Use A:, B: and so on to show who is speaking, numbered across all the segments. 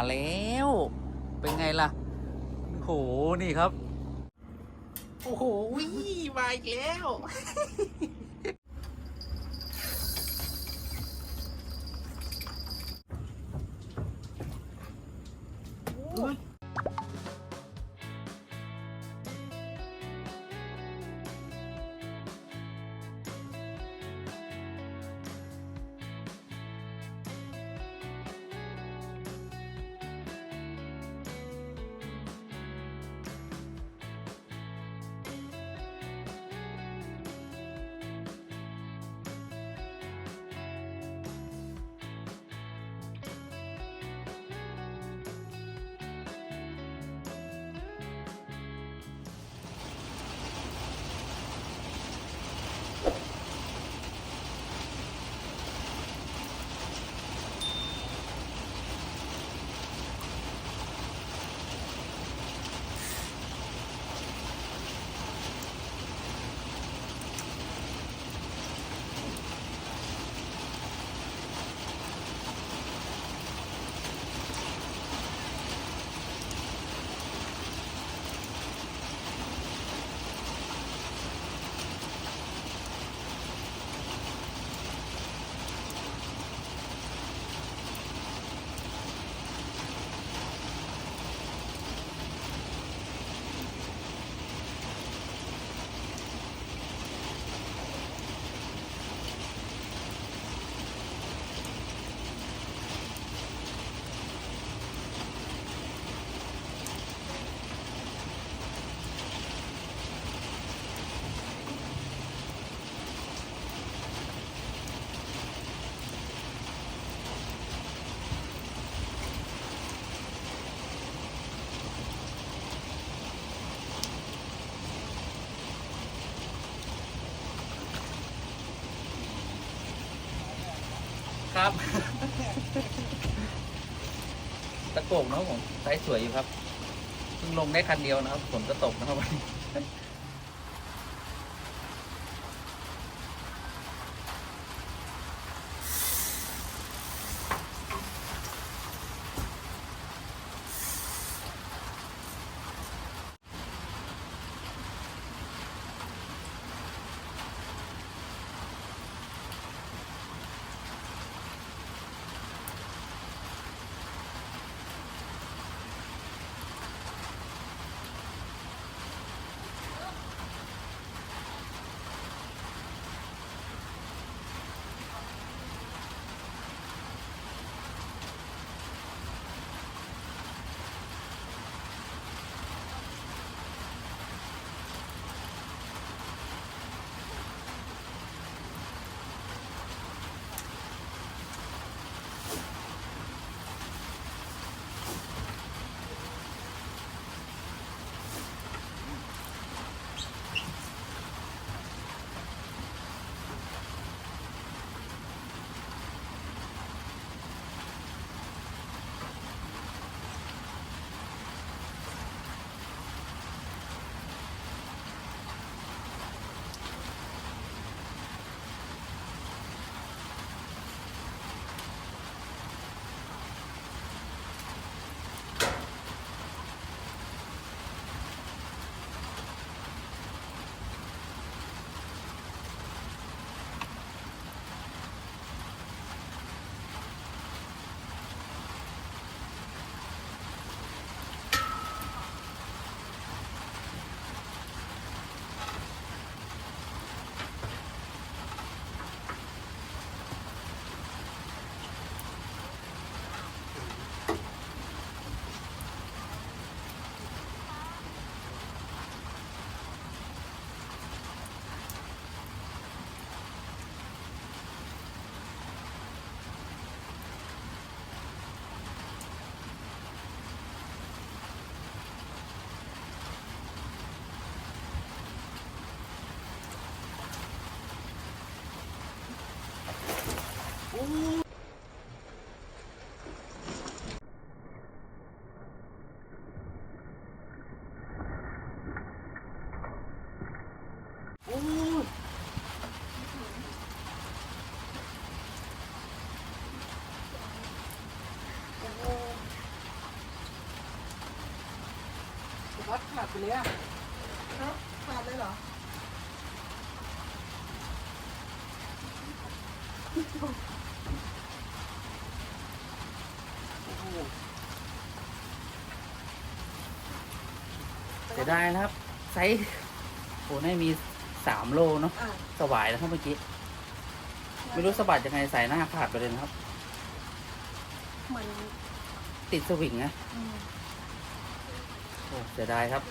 A: าแล้ว เป็นไงล่ะ โห นี่ครับ โอ้โหมาอีกแล้วครับ โกกนะครับผมไซส์สวยอยู่ครับเพิ่งลงได้คันเดียวนะครับฝนก็ตกนะครับวันนี้ วัดขาดไปเลยอะ
B: เสี
A: ยดายนะครับไซส์โอ้ได้มีสามโลเนาะ
B: อะ
A: สวายนะครับเมื่อกี้ ไม่รู้สะบัดยังไงใส่หน้าขาดไปเลยนะครับ
B: มัน
A: ติดสวิงนะ
B: อืม
A: โอ้เสียดายครับ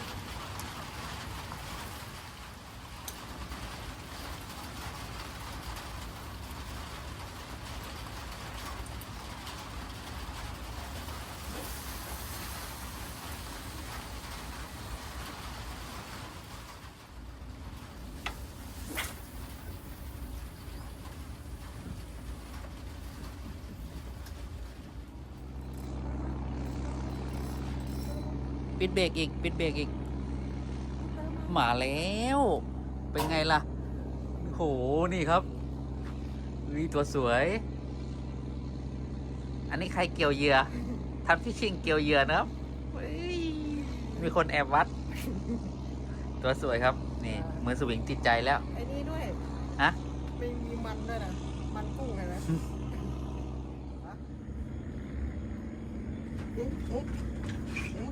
A: รกอีกปิดเบรกอีก มาแล้ว เป็นไงล่ะ โห นี่ครับนี่ตัวสวย อันนี้ใครเกี่ยวเหยื่อทำที่ชิงเกี่ยวเหยื่อนะครับเฮ้ยมีคนแอบวัด ตัวสวยครับ นี่มือสวิงติดใจแล้ว
B: ไอ้นี่ด้วย
A: ฮะ
B: ไม่มีมันด้วยนะ มันกุ้งเห็นไหมฮะเอ๊ะเอ๊ะเอ๊ะ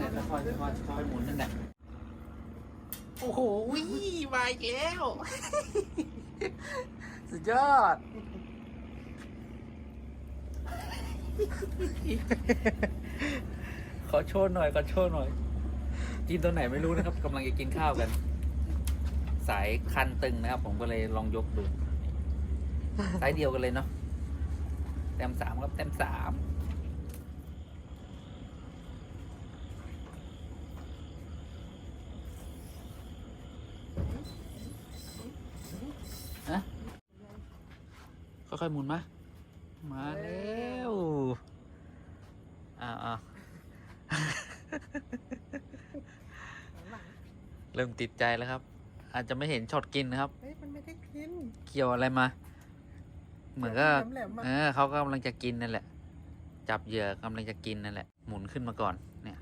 A: นั่นแหละ ค่อยๆค่อยๆค่อยๆหมุนนั่นแหละโอ้โหวิ่มาอีกแล้ว สุดยอด ขอโชว์หน่อยขอโชว์หน่อย กินตัวไหนไม่รู้นะครับกำลังจะกินข้าวกัน สายคันตึงนะครับ ผมก็เลยลองยกดู สายเดียวกันเลยเนาะแต้มสามครับแต้มสาม ค่อยๆหมุนมา มาแล้วอ้าวอ้าว
B: หลัง
A: เริ่มติดใจแล้วครับ อาจจะไม่เห็นช็อตกินนะครับ
B: เฮ้ยมันไม่ได้กิน
A: เกี่ยวอะไรมา เหมือนก็
B: แหลมๆมา
A: เออเขากำลังจะกินนั่นแหละ จับเหยื่อกำลังจะกินนั่นแหละ หมุนขึ้นมาก่อนเนี่ย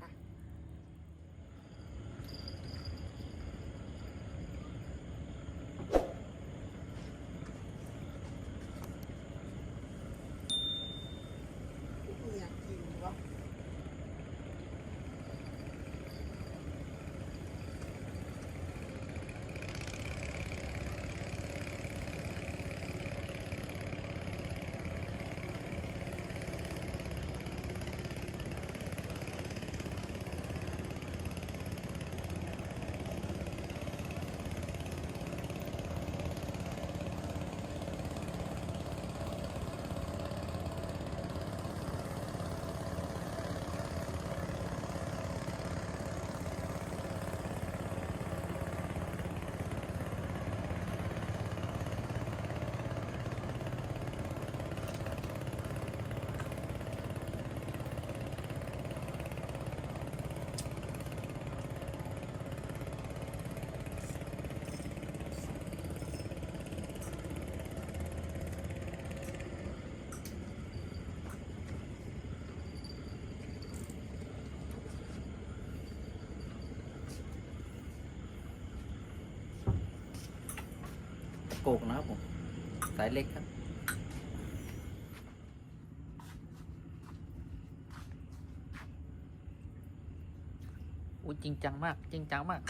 B: อย
A: โกกนะครับผม สายเล็กครับ อุ้ยจริงจังมาก จริงจังมาก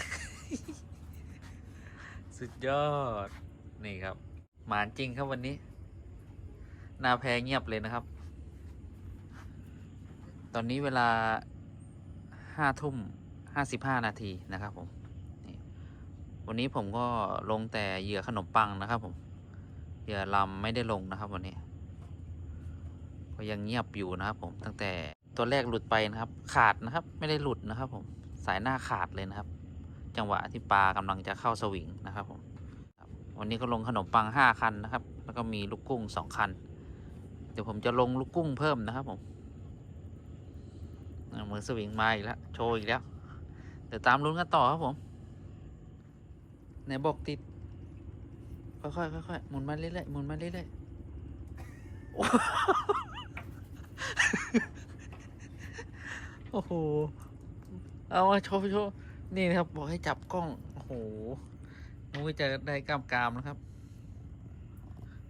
A: สุดยอด นี่ครับ หมานจริงครับวันนี้ นาแพเงียบเลยนะครับ ตอนนี้เวลาห้าทุ่มห้าสิบห้านาทีนะครับผม วันนี้ผมก็ลงแต่เหยื่อขนมปังนะครับผม เหยื่อลำไม่ได้ลงนะครับวันนี้ ก็ยังเงียบอยู่นะครับผม ตั้งแต่ตัวแรกหลุดไปนะครับ ขาดนะครับ ไม่ได้หลุดนะครับ ผม สายหน้าขาดเลยนะครับ จังหวะที่ปลากำลังจะเข้าสวิงนะครับผม วันนี้ก็ลงขนมปังห้าคันนะครับ แล้วก็มีลูกกุ้งสองคัน เดี๋ยวผมจะลงลูกกุ้งเพิ่มนะครับผมมือสวิงมาอีกแล้ว โชว์อีกแล้ว เดี๋ยวตามลุ้นกันต่อครับผม นบอกติด ค่อยๆค่อยๆหมุนมาเรื่อยๆหมุนมาเรื่อยๆโอ้โห เอามาโชว์โชว์นี่นะครับ บอกให้จับกล้อง โอ้โหมุ้ยจะได้กล้ามกรามนะครับ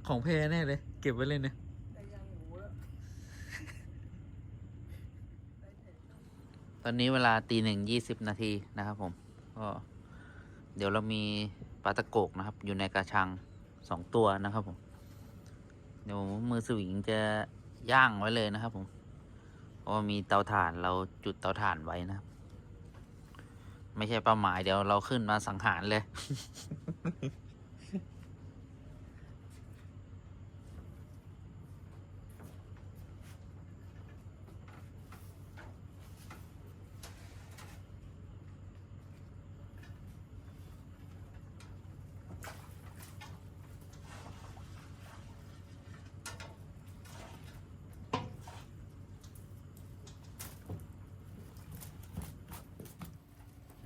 A: ของแพรแน่เลย เก็บไว้เลยเนี่ยตอนนี้เวลาตีหนึ่งยี่สิบนาทีนะครับผมก็ เดี๋ยวเรามีปลาตะโกกนะครับ อยู่ในกระชังสองตัวนะครับผมเดี๋ยวมือสวิงจะย่างไว้เลยนะครับผมเพราะว่ามีเตาถ่านเราจุดเตาถ่านไว้นะครับ ไม่ใช่เป้าหมายเดี๋ยวเราขึ้นมาสังหารเลย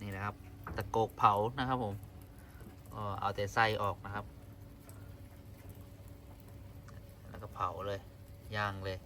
A: นี่นะครับ ตะโกกเผา นะครับผมเอาแต่ไส้ออกนะครับ แล้วก็เผาเลยย่างเลย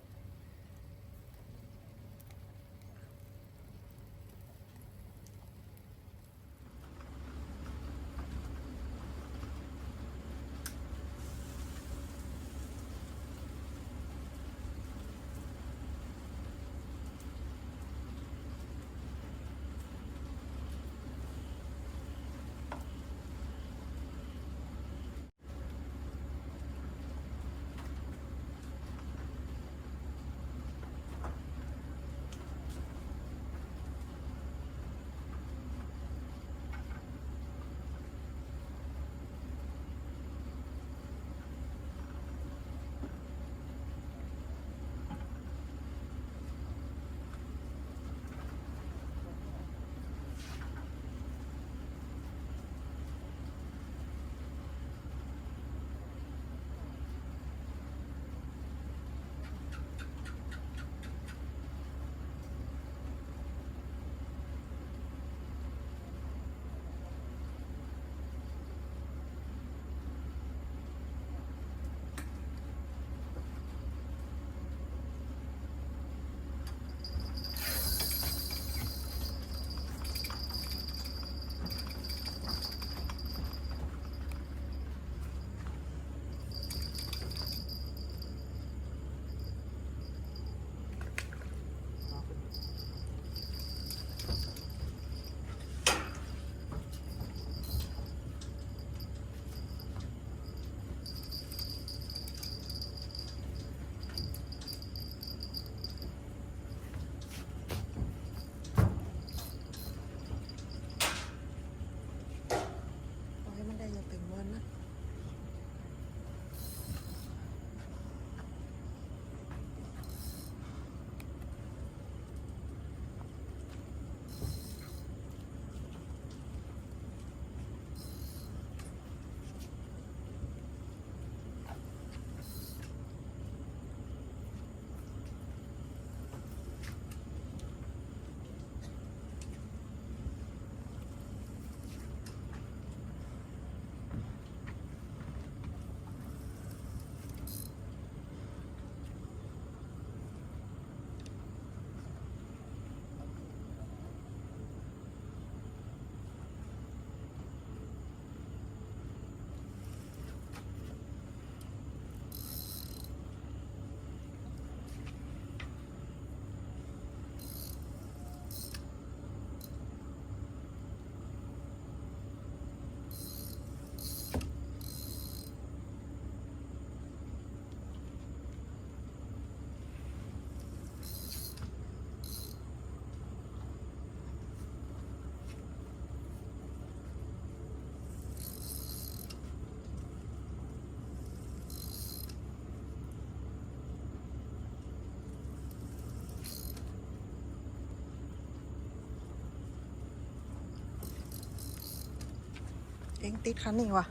B: งติดคันนี่วะ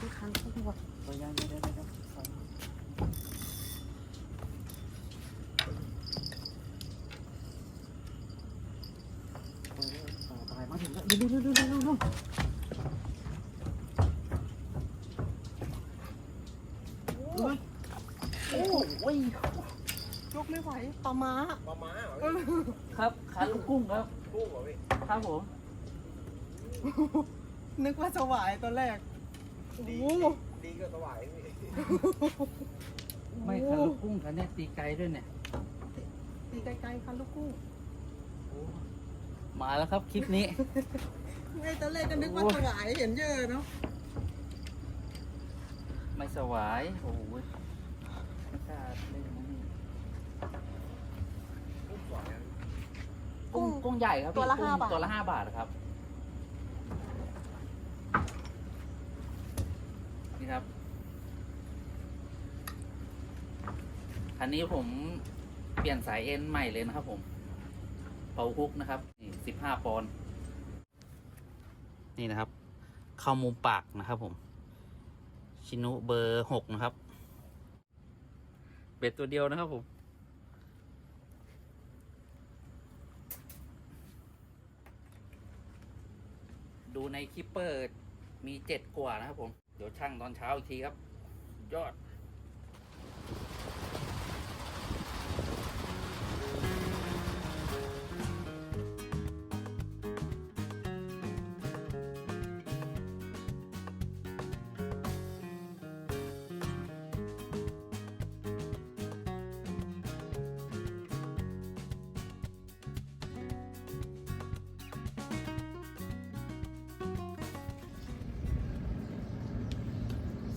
B: ติดคันนี่วะ
C: ตัวยังไม่ได้เลยครับต่อไปมาถึงแล้วดูดูดูดูดูดู
B: โอ้ย
C: โอ้โอ้ย
B: ยกไม่ไหวปลาม้า
C: ปลาม้า
B: เออ
A: ครับขาลูกกุ้งครับ
C: โกุ้งเหรอพี่
A: ครับผม
B: นึกว่าสวายตอนแรก
C: ดี
B: โอ้โห
C: ดีก็สวายพี่
A: ไม่คันลูกกุ้งคันเนี้ยตีไกลด้วยเนี่ย
B: ตีไกลๆคันลูกกุ้ง
A: มาแล้วครับคลิปนี้
B: ไอ้ตอนแรกก็นึกว่าสวายเห็นเยอะเนาะ
A: ไม่สวายโอ้โหไม่กล้าเล่นนะนี่
C: กุ้งสวายอะ
A: กุ้งกุ้งใหญ่ครับพี่
B: ตัวละ
A: กุ้ง
B: ห้าบาท
A: ตัวละห้าบาทครับ นี่ครับ คันนี้ผมเปลี่ยนสายเอ็นใหม่เลยนะครับผม เป่าฮุกนะครับ นี่สิบห้าปอนด์ นี่นะครับ เข้ามุมปากนะครับผม ชินุเบอร์หกนะครับ เบ็ดตัวเดียวนะครับผมดูในคลิปเปอร์มีเจ็ดกว่านะครับผม เดี๋ยวช่างตอนเช้าอีกทีครับ ยอด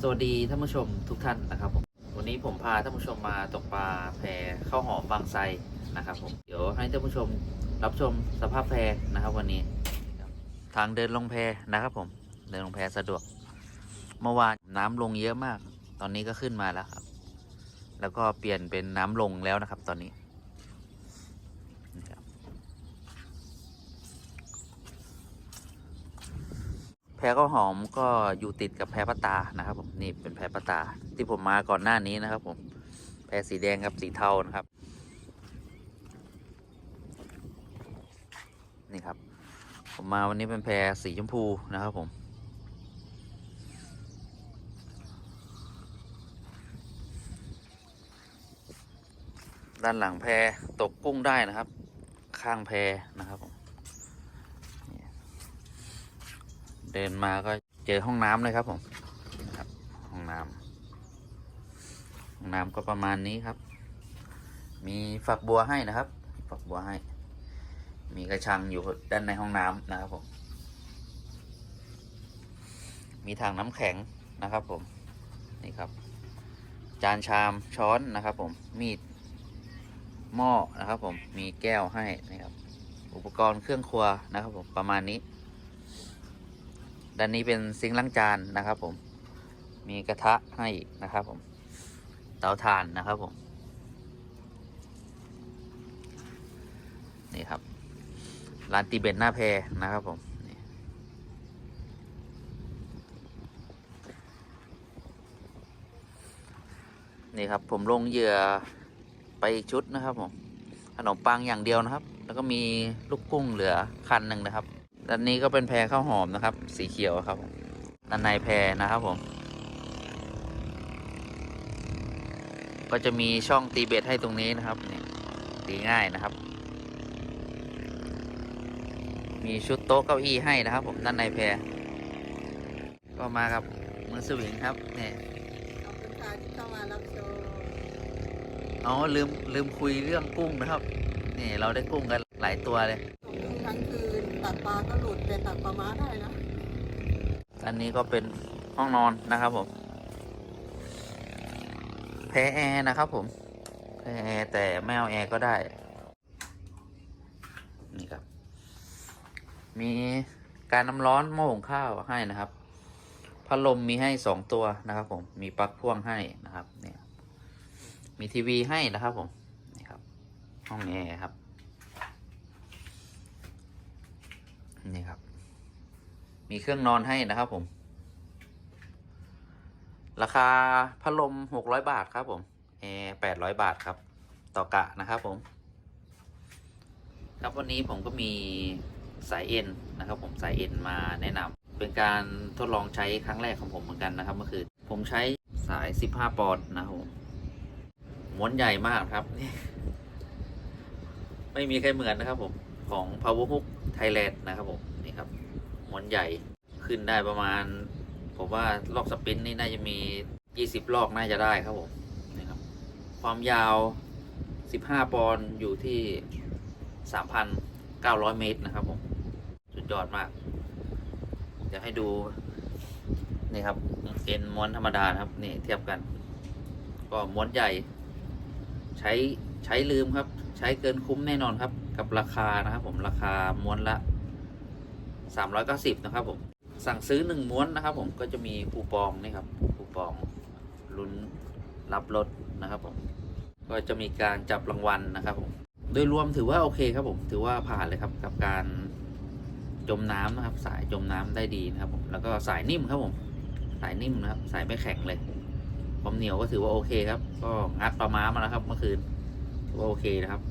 A: วัสดีท่านผู้ชมทุกท่านนะครับผมวันนี้ผมพาท่านผู้ชมมาตกปลาแพข้าวหอมบางไทรนะครับผมเดี๋ยวให้ท่านผู้ชมรับชมสภาพแพนะครับ วันนี้ ทางเดินลงแพนะครับ ผมเดินลงแพสะดวก เมื่อวานน้ำลงเยอะมาก ตอนนี้ก็ขึ้นมาแล้วครับ แล้วก็เปลี่ยนเป็นน้ำลงแล้วนะครับ ตอนนี้ครับ แพข้าวหอมก็อยู่ติดกับแพรปตานะครับผมนี่เป็นแพรปตาที่ผมมาก่อนหน้านี้นะครับ ผมแพรสีแดงกับสีเทานะครับ นี่ครับ ผมมาวันนี้เป็นแพรสีชมพูนะครับผมด้านหลังแพตกกุ้งได้นะครับ ข้างแพนะครับผม เดินมาก็เจอห้องน้ำเลยครับผมนะครับห้องน้ำห้องน้ำก็ประมาณนี้ครับ มีฝักบัวให้นะครับ ฝักบัวให้ มีกระชังอยู่ด้านในห้องน้ำนะครับผม มีถังน้ำแข็งนะครับผม นี่ครับ จานชามช้อนนะครับผม มีดหม้อนะครับผม มีแก้วให้นะครับ อุปกรณ์เครื่องครัวนะครับผม ประมาณนี้ ด้านนี้เป็นซิงค์ล้างจานนะครับผม มีกระทะให้นะครับผม เตาถ่านนะครับผม นี่ครับ ร้านตีเบนหน้าแพนะครับผมนี่นี่ครับผมลงเหยื่อไปอีกชุดนะครับผมขนมปังอย่างเดียวนะครับ แล้วก็มีลูกกุ้งเหลือคันหนึ่งนะครับ ด้านนี้ก็เป็นแพรข้าวหอมนะครับ สีเขียวครับผมด้านในแพรนะครับผม ก็จะมีช่องตีเบ็ดให้ตรงนี้นะครับนี่ตีง่ายนะครับ มีชุดโต๊ะเก้าอี้ให้นะครับ ผมด้านในแพรก็มากับมือสวิงครับเนี่ย
B: ขอบคุณค่ะที่เข้ามารับชม
A: อ๋อลืมลืมคุยเรื่องกุ้งนะครับนี่เราได้กุ้งกันหลายตัวเลย
B: ตกกุ้งทั้งคืน ตัดปลาก็หลุดแต่ตัดปลาม้าได้นะ
A: อันนี้ก็เป็นห้องนอนนะครับผม แพ้แอร์นะครับผม แพ้แอร์แต่ไม่เอาแอร์ก็ได้ นี่ครับ มีการน้ำร้อนหม้อหุงข้าวให้นะครับ พัดลมมีให้สองตัวนะครับผม มีปลั๊กพ่วงให้นะครับ เนี่ย มีทีวีให้นะครับผม นี่ครับ ห้องแอร์ครับ นี่ครับ มีเครื่องนอนให้นะครับผม ราคาพัดลมหกร้อยบาทครับผมแอร์แปดร้อยบาทครับ ต่อกะนะครับผม ครับวันนี้ผมก็มีสายเอ็นนะครับ ผมสายเอ็นมาแนะนำเป็นการทดลองใช้ครั้งแรกของผมเหมือนกันนะครับเมื่อคืนผมใช้สาย 15 ปอนด์นะครับผมม้วนใหญ่มากครับ ไม่มีใครเหมือนนะครับผม ของ Power Hook Thailand นะครับผมนี่ครับม้วนใหญ่ขึ้นได้ประมาณ ผมว่าลอกสปรินต์นี่น่าจะมี 20 ลอกน่าจะได้ครับผมนี่ครับ ความยาว 15 ปอนด์อยู่ที่ 3,900 เมตรนะครับผมสุดยอดมากเดี๋ยวให้ดูนี่ครับเอ็นม้วนธรรมดาครับนี่เทียบกัน ก็ม้วนใหญ่ ใช้ใช้ลืมครับ ใช้เกินคุ้มแน่นอนครับ กับราคานะครับผมราคาม้วนละ 390 นะครับผม สั่งซื้อหนึ่งม้วนนะครับผมก็จะมีคูปองนี่ครับคูปองลุ้นรับรถนะครับผม ก็จะมีการจับรางวัลนะครับผม โดยรวมถือว่าโอเคครับผม ถือว่าผ่านเลยครับกับการจมน้ำนะครับ สายจมน้ำได้ดีนะครับผม แล้วก็สายนิ่มครับผม สายนิ่มนะครับ สายไม่แข็งเลยความเหนียวก็ถือว่าโอเคครับ ก็งัดปลาม้ามาแล้วครับเมื่อคืน ถือว่าโอเคนะครับ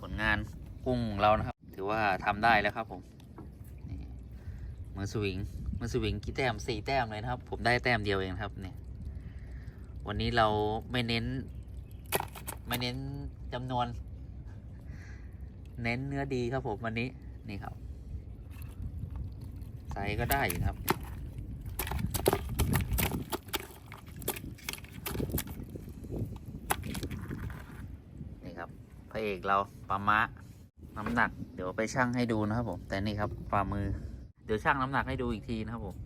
A: ผลงานกุ้งเรานะครับ ถือว่าทำได้แล้วครับผม มือสวิงมือสวิงกี่แต้มสี่แต้มเลยนะครับ ผมได้แต้มเดียวเองครับเนี่ย วันนี้เราไม่เน้น ไม่เน้นจำนวน เน้นเนื้อดีครับผมวันนี้นี่ครับไซส์ก็ได้ครับนี่ครับพระเอกเราปลาม้าน้ำหนัก เดี๋ยวไปชั่งให้ดูนะครับผม แต่นี่ครับฝ่ามือ เดี๋ยวชั่งน้ำหนักให้ดูอีกทีนะครับผม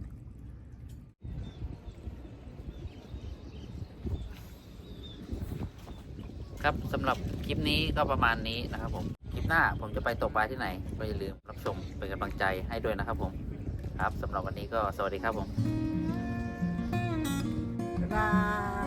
A: ครับสำหรับคลิปนี้ก็ประมาณนี้นะครับผมคลิปหน้าผมจะไปตกปลาที่ไหนไม่ลืมรับชมเป็นกำลังใจให้ด้วยนะครับผมครับสำหรับวันนี้ก็สวัสดีครับผมบ๊ายบาย